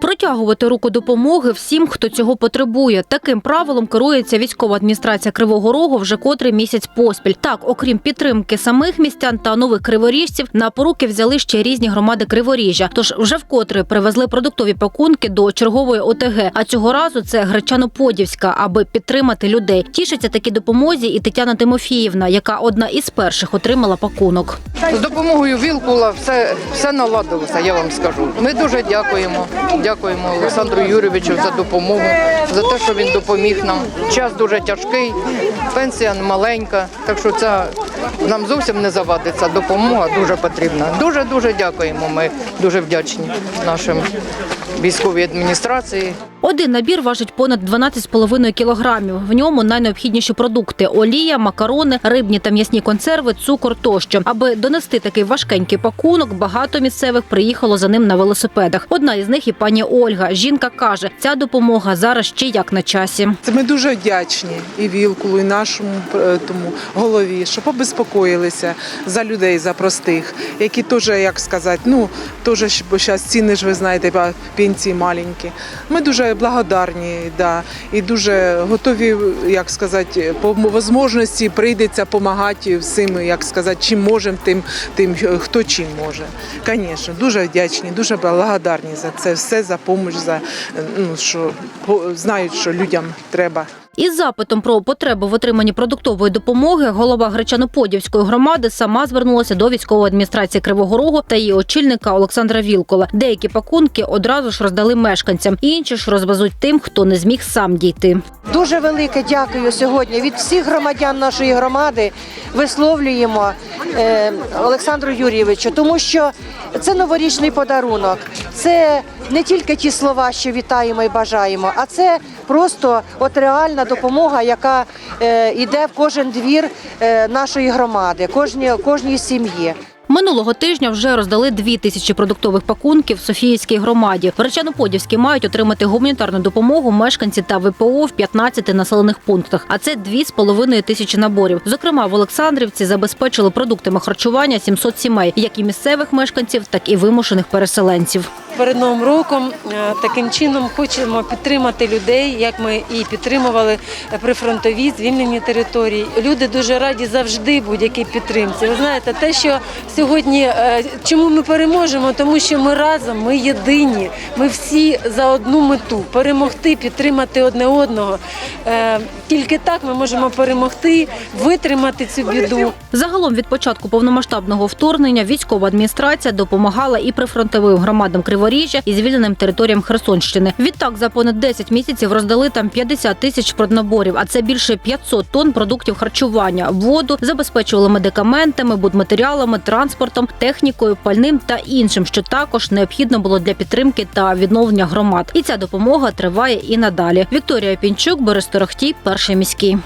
Протягувати руку допомоги всім, хто цього потребує. Таким правилом керується військова адміністрація Кривого Рогу вже котрий місяць поспіль. Так, окрім підтримки самих містян та нових криворіжців, на поруки взяли ще різні громади Криворіжжя. Тож вже вкотре привезли продуктові пакунки до чергової ОТГ. А цього разу це Гречано-Подівська, аби підтримати людей. Тішиться такі допомозі і Тетяна Тимофіївна, яка одна із перших отримала пакунок. З допомогою Вілкула все, все наладилося, я вам скажу. Ми дуже дякуємо. Дякуємо Олександру Юрійовичу за допомогу, за те, що він допоміг нам. Час дуже тяжкий, пенсія маленька, так що це нам зовсім не завадиться. Допомога дуже потрібна. Дуже дуже дякуємо. Ми дуже вдячні нашим військовій адміністрації. Один набір важить понад 12,5 кілограмів. В ньому найнеобхідніші продукти: олія, макарони, рибні та м'ясні консерви, цукор тощо. Аби донести такий важкенький пакунок, багато місцевих приїхало за ним на велосипедах. Одна із них і пані Ольга. Жінка каже, ця допомога зараз ще як на часі. Це ми дуже вдячні і Вілкулу, і нашому е, тому голові, що побезпокоїлися за людей, за простих, які теж, як сказати, ну теж бо зараз ціни ж ви знаєте, пенсії маленькі. Ми дуже благодарні, да, і дуже готові, як сказати, по можливості прийдеться допомагати всім, як сказати, чим можемо, тим, тим хто чим може. Звісно, дуже вдячні, дуже благодарні за це все, за допомогу, за е, ну що знають, що людям треба. Із запитом про потребу в отриманні продуктової допомоги голова Гречаноподівської громади сама звернулася до військової адміністрації Кривого Рогу та її очільника Олександра Вілкола. Деякі пакунки одразу ж роздали мешканцям, інші ж розвезуть тим, хто не зміг сам дійти. Дуже велике дякую сьогодні від всіх громадян нашої громади. Висловлюємо е, Олександру Юрійовичу, тому що це новорічний подарунок. Це не тільки ті слова, що вітаємо і бажаємо, а це просто от реальна допомога, яка е, йде в кожен двір е, нашої громади, кожні, кожній сім'ї. Минулого тижня вже роздали дві тисячі продуктових пакунків в Софіївській громаді. В Речано-Подівській мають отримати гуманітарну допомогу мешканці та ВПО в 15 населених пунктах. А це дві з половиною тисячі наборів. Зокрема, в Олександрівці забезпечили продуктами харчування 700 сімей, як і місцевих мешканців, так і вимушених переселенців. Перед новим роком е, таким чином хочемо підтримати людей, як ми і підтримували прифронтові звільнені території. Люди дуже раді завжди будь-якій підтримці. Ви знаєте, те, що сьогодні е, чому ми переможемо, тому що ми разом, ми єдині, ми всі за одну мету перемогти, підтримати одне одного. Е, Тільки так ми можемо перемогти, витримати цю біду. Загалом від початку повномасштабного вторгнення військова адміністрація допомагала і прифронтовим громадам Криворіжжя, і звільненим територіям Херсонщини. Відтак за понад 10 місяців роздали там 50 тисяч проднаборів, а це більше 500 тонн продуктів харчування, воду, забезпечували медикаментами, будматеріалами, транспортом, технікою, пальним та іншим, що також необхідно було для підтримки та відновлення громад. І ця допомога триває і надалі. Вікторія Пінчук, Борис Торохтій, перший міський.